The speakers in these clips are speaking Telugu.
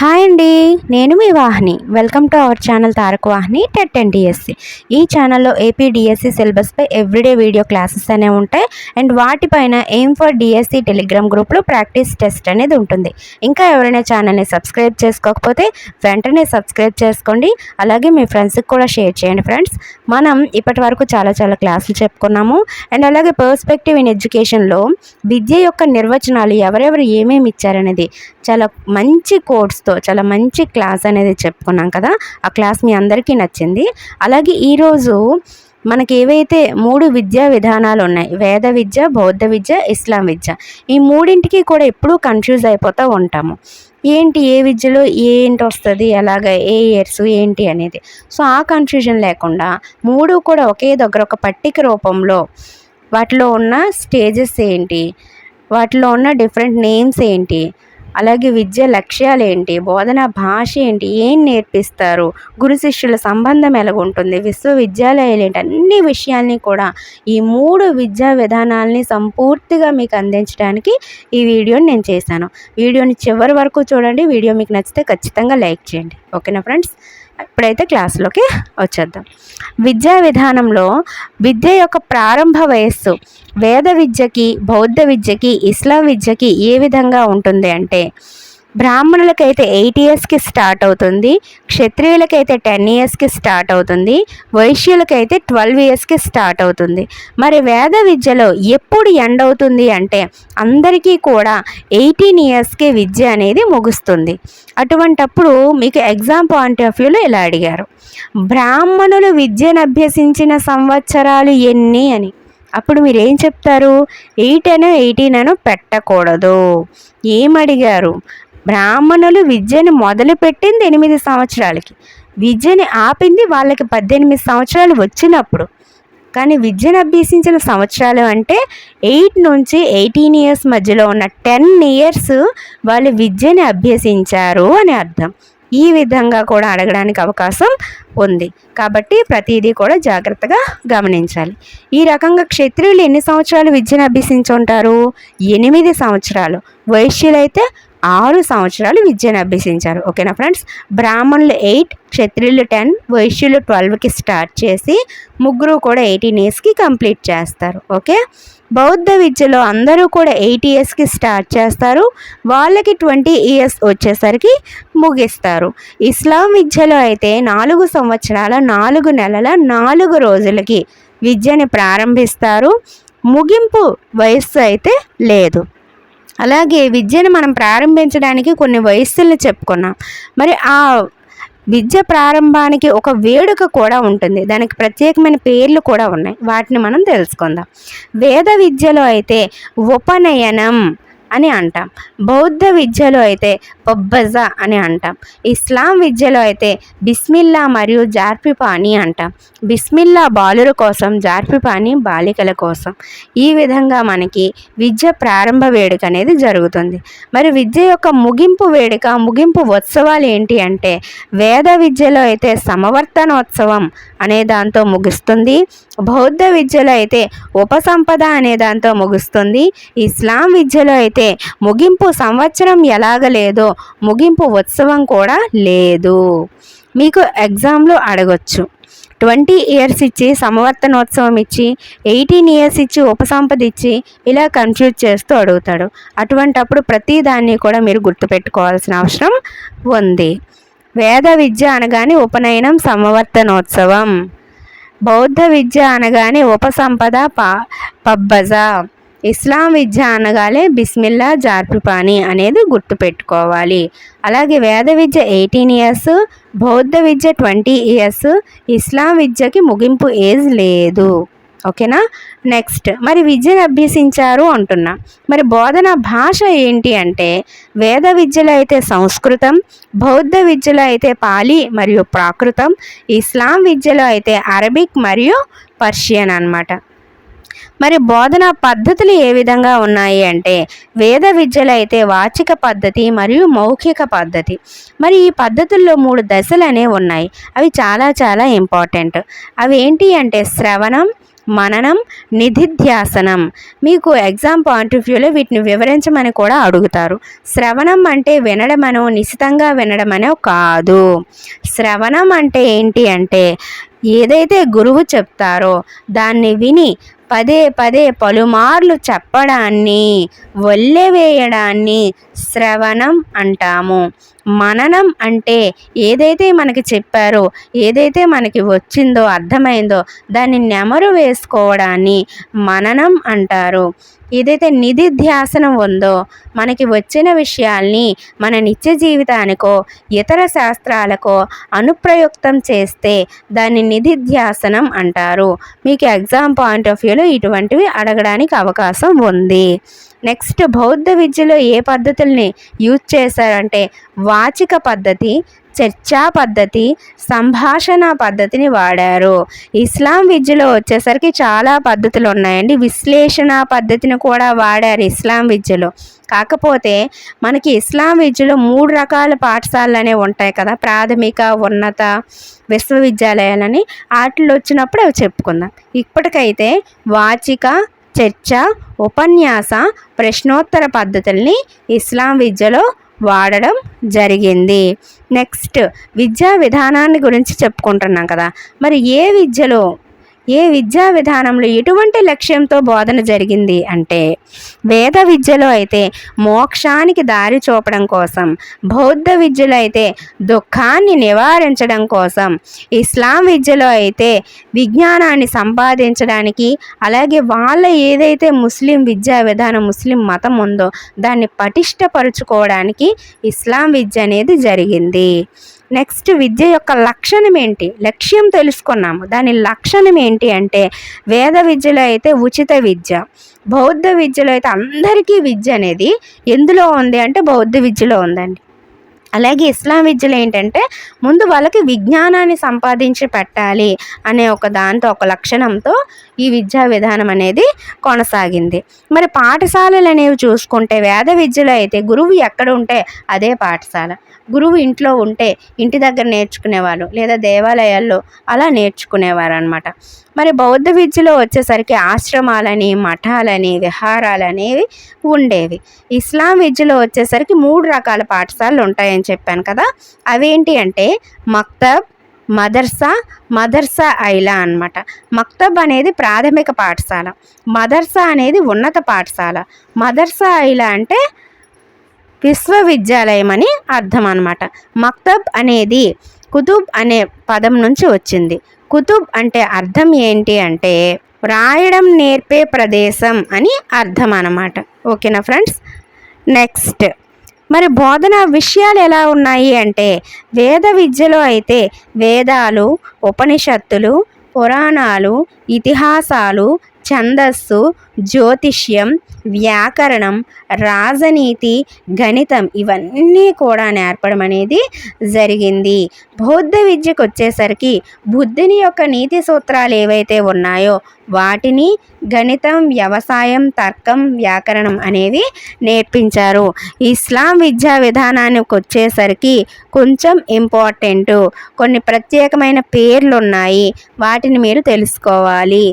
హాయ్ అండి నేను మీ Vahini. Welcome to our channel Taraka Vahini TET and DSC ఈ ఛానల్లో ఏపీ డిఎస్సి సిలబస్పై ఎవ్రీడే వీడియో క్లాసెస్ అనే ఉంటాయి. అండ్ వాటిపైన ఎయిమ్ ఫర్ డిఎస్సి టెలిగ్రామ్ గ్రూప్లో ప్రాక్టీస్ టెస్ట్ అనేది ఉంటుంది. ఇంకా ఎవరైనా ఛానల్ని సబ్స్క్రైబ్ చేసుకోకపోతే వెంటనే సబ్స్క్రైబ్ చేసుకోండి. అలాగే మీ ఫ్రెండ్స్కి కూడా షేర్ చేయండి ఫ్రెండ్స్ మనం ఇప్పటి వరకు చాలా చాలా క్లాసులు చెప్పుకున్నాము. అండ్ అలాగే పర్స్పెక్టివ్ ఇన్ ఎడ్యుకేషన్లో విద్య యొక్క నిర్వచనాలు ఎవరెవరు ఏమేమి ఇచ్చారనేది. చాలా మంచి కోడ్స్తో చాలా మంచి క్లాస్ అనేది చెప్పుకున్నాం కదా. ఆ క్లాస్ మీ అందరికీ నచ్చింది. అలాగే ఈరోజు మనకి ఏవైతే మూడు విద్యా విధానాలు ఉన్నాయి వేద విద్య బౌద్ధ విద్య ఇస్లాం విద్య ఈ మూడింటికి కూడా ఎప్పుడూ కన్ఫ్యూజ్ అయిపోతూ ఉంటాము. ఏంటి ఏ విద్యలో ఏంటి వస్తుంది ఎలాగ ఏ ఇయర్స్ ఏంటి అనేది. సో ఆ కన్ఫ్యూజన్ లేకుండా మూడు కూడా ఒకే దగ్గర ఒక పట్టిక రూపంలో వాటిలో ఉన్న స్టేజెస్ ఏంటి వాటిలో ఉన్న డిఫరెంట్ నేమ్స్ ఏంటి అలాగే విద్య లక్ష్యాలు ఏంటి బోధన భాష ఏంటి? ఏం నేర్పిస్తారు? గురు శిష్యుల సంబంధం ఎలాగుంటుంది? విశ్వవిద్యాలయాలు ఏంటి అన్ని విషయాల్ని కూడా ఈ మూడు విద్యా విధానాలని సంపూర్తిగా మీకు అందించడానికి ఈ వీడియోని నేను చేశాను. వీడియోని చివరి వరకు చూడండి. వీడియో మీకు నచ్చితే ఖచ్చితంగా లైక్ చేయండి. ఓకేనా ఫ్రెండ్స్? ఇప్పుడైతే క్లాస్లోకి వచ్చేద్దాం. విద్యా విధానంలో విద్య యొక్క ప్రారంభ వయస్సు వేద విద్యకి బౌద్ధ విద్యకి ఇస్లాం విద్యకి ఏ విధంగా ఉంటుంది అంటే బ్రాహ్మణులకైతే ఎయిట్ ఇయర్స్కి స్టార్ట్ అవుతుంది క్షత్రియులకైతే టెన్ ఇయర్స్కి స్టార్ట్ అవుతుంది వైశ్యులకైతే ట్వెల్వ్ ఇయర్స్కి స్టార్ట్ అవుతుంది. మరి వేద విద్యలో ఎప్పుడు ఎండ్ అవుతుంది అంటే అందరికీ కూడా ఎయిటీన్ ఇయర్స్కి విద్య అనేది ముగుస్తుంది. అటువంటప్పుడు మీకు ఎగ్జామ్ పాయింట్ ఆఫ్ వ్యూలో ఇలా అడిగారు. బ్రాహ్మణులు విద్యను అభ్యసించిన సంవత్సరాలు ఎన్ని అని. అప్పుడు మీరు ఏం చెప్తారు? ఎయిట్ అనో ఎయిటీన్ అనో పెట్టకూడదు. ఏమడిగారు? బ్రాహ్మణులు విద్యను మొదలుపెట్టింది ఎనిమిది సంవత్సరాలకి. విద్యని ఆపింది వాళ్ళకి పద్దెనిమిది సంవత్సరాలు వచ్చినప్పుడు. కానీ విద్యను అభ్యసించిన సంవత్సరాలు అంటే ఎయిట్ నుంచి ఎయిటీన్ ఇయర్స్ మధ్యలో ఉన్న టెన్ ఇయర్స్ వాళ్ళు విద్యని అభ్యసించారు అని అర్థం. ఈ విధంగా కూడా అడగడానికి అవకాశం ఉంది. కాబట్టి ప్రతిదీ కూడా జాగ్రత్తగా గమనించాలి. ఈ రకంగా క్షత్రియులు ఎన్ని సంవత్సరాలు విద్యను అభ్యసించుంటారు? ఎనిమిది సంవత్సరాలు. వైశ్యులైతే ఆరు సంవత్సరాలు విద్యను అభ్యసించారు. ఓకేనా ఫ్రెండ్స్ బ్రాహ్మణులు ఎయిట్ క్షత్రియులు టెన్ వైశ్యులు ట్వెల్వ్కి స్టార్ట్ చేసి ముగ్గురు కూడా ఎయిటీన్ ఇయర్స్కి కంప్లీట్ చేస్తారు. ఓకే బౌద్ధ విద్యలో అందరూ కూడా ఎయిట్ ఇయర్స్కి స్టార్ట్ చేస్తారు. వాళ్ళకి ట్వంటీ ఇయర్స్ వచ్చేసరికి ముగిస్తారు. ఇస్లాం విద్యలో అయితే నాలుగు సంవత్సరాల నాలుగు నెలల నాలుగు రోజులకి విద్యని ప్రారంభిస్తారు. ముగింపు వయస్సు అయితే లేదు. అలాగే విద్యను మనం ప్రారంభించడానికి కొన్ని వయస్సులను చెప్పుకున్నాం. మరి ఆ విద్య ప్రారంభానికి ఒక వేడుక కూడా ఉంటుంది. దానికి ప్రత్యేకమైన పేర్లు కూడా ఉన్నాయి. వాటిని మనం తెలుసుకుందాం. వేద విద్యలో అయితే ఉపనయనం అని అంటాం. బౌద్ధ విద్యలో అయితే బొబ్బజా అని అంటాం. ఇస్లాం విద్యలో అయితే బిస్మిల్లా మరియు జార్పిపాని అంటాం. బిస్మిల్లా బాలుల కోసం జార్పిపాని బాలికల కోసం ఈ విధంగా మనకి విద్య ప్రారంభ వేడుక అనేది జరుగుతుంది. మరి విద్య యొక్క ముగింపు వేడుక ముగింపు ఉత్సవాలు ఏంటి అంటే వేద విద్యలో అయితే సమవర్తనోత్సవం అనే దాంతో ముగుస్తుంది. బౌద్ధ విద్యలో అయితే ఉపసంపద అనే దాంతో ముగుస్తుంది. ఇస్లాం విద్యలో అయితే అయితే ముగింపు సంవత్సరం ఎలాగ లేదో ముగింపు ఉత్సవం కూడా లేదు. మీకు ఎగ్జామ్లో అడగొచ్చు. ట్వంటీ ఇయర్స్ ఇచ్చి సమవర్తనోత్సవం ఇచ్చి ఎయిటీన్ ఇయర్స్ ఇచ్చి ఉపసంపద ఇచ్చి ఇలా కన్ఫ్యూజ్ చేస్తూ అడుగుతాడు. అటువంటప్పుడు ప్రతి దాన్ని కూడా మీరు గుర్తుపెట్టుకోవాల్సిన అవసరం ఉంది. వేద విద్య అనగానే ఉపనయనం సమవర్తనోత్సవం. బౌద్ధ విద్య అనగానే ఉపసంపద పా పబ్బజ. ఇస్లాం విద్య అనగానే బిస్మిల్లా జార్పిపాని అనేది గుర్తుపెట్టుకోవాలి. అలాగే వేద విద్య ఎయిటీన్ ఇయర్స్ బౌద్ధ విద్య ట్వంటీ ఇయర్స్ ఇస్లాం విద్యకి ముగింపు ఏజ్ లేదు. ఓకేనా? నెక్స్ట్ మరి విద్యను అభ్యసించారు అంటున్నా. మరి బోధన భాష ఏంటి అంటే వేద విద్యలో అయితే సంస్కృతం బౌద్ధ విద్యలో అయితే పాలి మరియు ప్రాకృతం ఇస్లాం విద్యలో అయితే అరబిక్ మరియు పర్షియన్ అనమాట మరి బోధన పద్ధతులు ఏ విధంగా ఉన్నాయి అంటే వేద విద్యలు అయితే వాచిక పద్ధతి మరియు మౌఖిక పద్ధతి. మరి ఈ పద్ధతుల్లో మూడు దశలు అనేవి ఉన్నాయి. అవి చాలా చాలా ఇంపార్టెంట్. అవి ఏంటి అంటే శ్రవణం మననం నిధిధ్యాసనం. మీకు ఎగ్జామ్ పాయింట్ ఆఫ్ వ్యూలో వీటిని వివరించమని కూడా అడుగుతారు. శ్రవణం అంటే వినడమనో నిశితంగా వినడమనో కాదు. శ్రవణం అంటే ఏంటి అంటే ఏదైతే గురువు చెప్తారో దాన్ని విని పదే పదే పలుమార్లు చెప్పడాన్ని వల్లెవేయడాన్ని శ్రవణం అంటాము. మననం అంటే ఏదైతే మనకి చెప్పారో ఏదైతే మనకి వచ్చిందో అర్థమైందో దాన్ని నెమరు వేసుకోవడాన్ని మననం అంటారు. ఏదైతే నిధిధ్యాసనం ఉందో మనకి వచ్చిన విషయాల్ని మన నిత్య జీవితానికో ఇతర శాస్త్రాలకో అనుప్రయుక్తం చేస్తే దాన్ని నిధిధ్యాసనం అంటారు. మీకు ఎగ్జామ్ పాయింట్ ఆఫ్ వ్యూలో ఇటువంటివి అడగడానికి అవకాశం ఉంది. నెక్స్ట్ బౌద్ధ విద్యలో ఏ పద్ధతుల్ని యూజ్ చేశారంటే వాచిక పద్ధతి చర్చా పద్ధతి సంభాషణ పద్ధతిని వాడారు. ఇస్లాం విద్యలో వచ్చేసరికి చాలా పద్ధతులు ఉన్నాయండి. విశ్లేషణ పద్ధతిని కూడా వాడారు ఇస్లాం విద్యలో. కాకపోతే మనకి ఇస్లాం విద్యలో మూడు రకాల పాఠశాలలు అనేవి ఉంటాయి కదా. ప్రాథమిక ఉన్నత విశ్వవిద్యాలయాలని వాటిలో వచ్చినప్పుడు అవి చెప్పుకుందాం. ఇప్పటికైతే వాచిక చర్చ ఉపన్యాస ప్రశ్నోత్తర పద్ధతుల్ని ఇస్లాం విద్యలో వాడడం జరిగింది. నెక్స్ట్ విద్యా విధానాన్ని గురించి చెప్పుకుంటున్నాం కదా. మరి ఏ విద్యలో ఏ విద్యా విధానంలో ఎటువంటి లక్ష్యంతో బోధన జరిగింది అంటే వేద విద్యలో అయితే మోక్షానికి దారి చూపడం కోసం బౌద్ధ విద్యలో అయితే దుఃఖాన్ని నివారించడం కోసం ఇస్లాం విద్యలో అయితే విజ్ఞానాన్ని సంపాదించడానికి అలాగే వాళ్ళ ఏదైతే ముస్లిం విద్యా విధానం ముస్లిం మతం ఉందో దాన్ని పటిష్టపరుచుకోవడానికి ఇస్లాం విద్య అనేది జరిగింది. నెక్స్ట్ విద్య యొక్క లక్షణం ఏంటి? లక్ష్యం తెలుసుకున్నాము. దాని లక్షణం ఏంటి అంటే వేద విద్యలో అయితే ఉచిత విద్య బౌద్ధ విద్యలో అయితే అందరికీ విద్య అనేది ఎందులో ఉంది అంటే బౌద్ధ విద్యలో ఉందండి. అలాగే ఇస్లాం విద్యలు ఏంటంటే ముందు వాళ్ళకి విజ్ఞానాన్ని సంపాదించి పెట్టాలి అనే ఒక దాంతో ఒక లక్షణంతో ఈ విద్యా విధానం అనేది కొనసాగింది. మరి పాఠశాలలు అనేవి చూసుకుంటే వేద విద్యలో అయితే గురువు ఎక్కడ ఉంటే అదే పాఠశాల. గురువు ఇంట్లో ఉంటే ఇంటి దగ్గర నేర్చుకునేవారు లేదా దేవాలయాల్లో అలా నేర్చుకునేవారు అనమాట మరి బౌద్ధ విద్యలో వచ్చేసరికి ఆశ్రమాలని మఠాలని విహారాలనేవి ఉండేవి. ఇస్లాం విద్యలో వచ్చేసరికి మూడు రకాల పాఠశాలలు ఉంటాయని చెప్పాను కదా. అవేంటి అంటే మక్తబ్ మదర్సా మదర్సా ఐలా అనమాట మక్తబ్ అనేది ప్రాథమిక పాఠశాల. మదర్సా అనేది ఉన్నత పాఠశాల. మదర్సా ఐలా అంటే విశ్వవిద్యాలయం అని అర్థం అనమాట మక్తబ్ అనేది కుతుబ్ అనే పదం నుంచి వచ్చింది. కుతుబ్ అంటే అర్థం ఏంటి అంటే రాయడం నేర్పే ప్రదేశం అని అర్థం అనమాట ఓకేనా ఫ్రెండ్స్? నెక్స్ట్. మరి బోధన విషయాలు ఎలా ఉన్నాయి అంటే వేద విద్యలో అయితే వేదాలు ఉపనిషత్తులు పురాణాలు ఇతిహాసాలు ఛందస్సు జ్యోతిష్యం వ్యాకరణం రాజనీతి గణితం ఇవన్నీ కూడా నేర్పడం అనేది జరిగింది. బౌద్ధ విద్యకు వచ్చేసరికి బుద్ధుని యొక్క నీతి సూత్రాలు ఏవైతే ఉన్నాయో వాటిని గణితం వ్యవసాయం తర్కం వ్యాకరణం అనేవి నేర్పించారు. ఇస్లాం విద్యా విధానానికి వచ్చేసరికి కొంచెం ఇంపార్టెంట్. కొన్ని ప్రత్యేకమైన పేర్లు ఉన్నాయి వాటిని మీరు తెలుసుకోవాలి.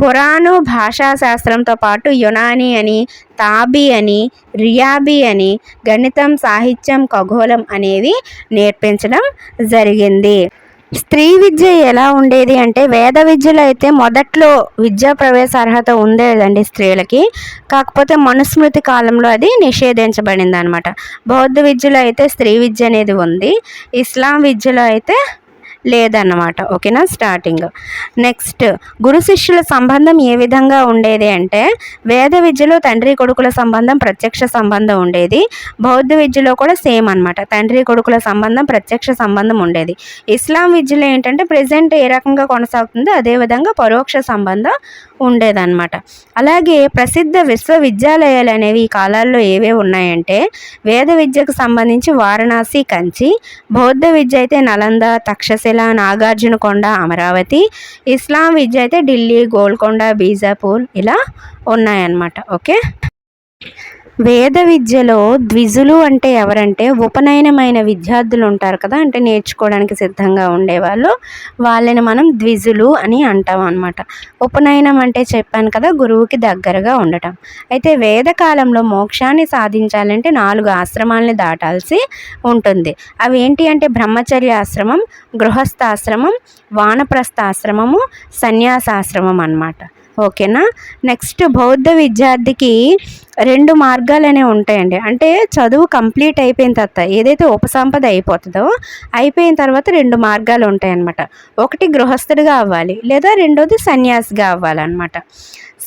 ఖురాను భాషాశాస్త్రంతో పాటు యునాని అని తాబి అని రియాబి అని గణితం సాహిత్యం ఖగోళం అనేవి నేర్పించడం జరిగింది. స్త్రీ విద్య ఎలా ఉండేది అంటే వేద విద్యలో అయితే మొదట్లో విద్యా ప్రవేశ అర్హత ఉండేదండి స్త్రీలకి. కాకపోతే మనుస్మృతి కాలంలో అది నిషేధించబడింది అనమాట బౌద్ధ విద్యలో అయితే స్త్రీ విద్య అనేది ఉంది. ఇస్లాం విద్యలో అయితే లేదన్నమాట. ఓకేనా? స్టార్టింగ్. నెక్స్ట్ గురు శిష్యుల సంబంధం ఏ విధంగా ఉండేది అంటే వేద విద్యలో తండ్రి కొడుకుల సంబంధం ప్రత్యక్ష సంబంధం ఉండేది. బౌద్ధ విద్యలో కూడా సేమ్ అనమాట తండ్రి కొడుకుల సంబంధం ప్రత్యక్ష సంబంధం ఉండేది. ఇస్లాం విద్యలో ఏంటంటే ప్రజెంట్ ఏ రకంగా కొనసాగుతుందో అదేవిధంగా పరోక్ష సంబంధం ఉండేదన్నమాట. అలాగే ప్రసిద్ధ విశ్వవిద్యాలయాలు అనేవి ఈ కాలాల్లో ఏవే ఉన్నాయంటే వేద విద్యకు సంబంధించి వారణాసి కంచి బౌద్ధ విద్య అయితే నలంద తక్షశిల నాగార్జునకొండ అమరావతి ఇస్లాం విద్య అయితే ఢిల్లీ గోల్కొండ బీజాపూర్ ఇలా ఉన్నాయన్నమాట. ఓకే? వేద విద్యలో ద్విజులు అంటే ఎవరంటే ఉపనయనమైన విద్యార్థులు ఉంటారు కదా అంటే నేర్చుకోవడానికి సిద్ధంగా ఉండేవాళ్ళు. వాళ్ళని మనం ద్విజులు అని అంటాం అనమాట ఉపనయనం అంటే చెప్పాను కదా గురువుకి దగ్గరగా ఉండటం. అయితే వేదకాలంలో మోక్షాన్ని సాధించాలంటే నాలుగు ఆశ్రమాలని దాటాల్సి ఉంటుంది. అవి ఏంటి అంటే బ్రహ్మచర్య ఆశ్రమం గృహస్థాశ్రమం వానప్రస్థాశ్రమము సన్యాసాశ్రమం అన్నమాట. ఓకేనా? నెక్స్ట్ బౌద్ధ విద్యార్థికి రెండు మార్గాలు ఉంటాయండి. అంటే చదువు కంప్లీట్ అయిపోయిన తర్వాత ఏదైతే ఉపసంపద అయిపోతుందో అయిపోయిన తర్వాత రెండు మార్గాలు ఉంటాయన్నమాట. ఒకటి గృహస్థుడిగా అవ్వాలి లేదా రెండోది సన్యాసిగా అవ్వాలన్నమాట.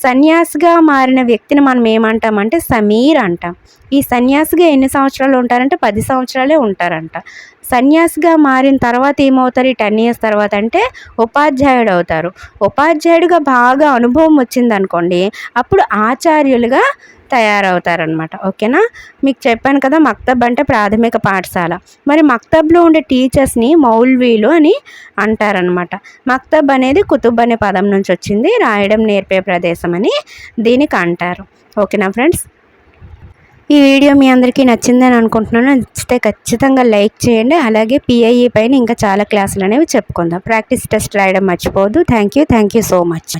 సన్యాసిగా మారిన వ్యక్తిని మనం ఏమంటామంటే సమీర్ అంటాం. ఈ సన్యాసిగా ఎన్ని సంవత్సరాలు ఉంటారంటే పది సంవత్సరాలే ఉంటారంట. సన్యాసిగా మారిన తర్వాత ఏమవుతారు? ఈ టెన్ ఇయర్స్ తర్వాత అంటే ఉపాధ్యాయుడు అవుతారు. ఉపాధ్యాయుడిగా బాగా అనుభవం వచ్చింది అనుకోండి అప్పుడు ఆచార్యులుగా తయారవుతారనమాట ఓకేనా? మీకు చెప్పాను కదా మక్తబ్ అంటే ప్రాథమిక పాఠశాల. మరి మక్తబ్లో ఉండే టీచర్స్ని మౌల్వీలు అని అంటారనమాట మక్తబ్ అనేది కుతుబ్ అనే పదం నుంచి వచ్చింది రాయడం నేర్పే ప్రదేశం అని దీనికి అంటారు. ఓకేనా ఫ్రెండ్స్? ఈ వీడియో మీ అందరికీ నచ్చిందని అనుకుంటున్నాను. నచ్చితే ఖచ్చితంగా లైక్ చేయండి. అలాగే పిఐఈ పైన ఇంకా చాలా క్లాసులు అనేవి చెప్పుకుందాం. ప్రాక్టీస్ టెస్ట్ రాయడం మర్చిపోవద్దు. Thank you thank you so much.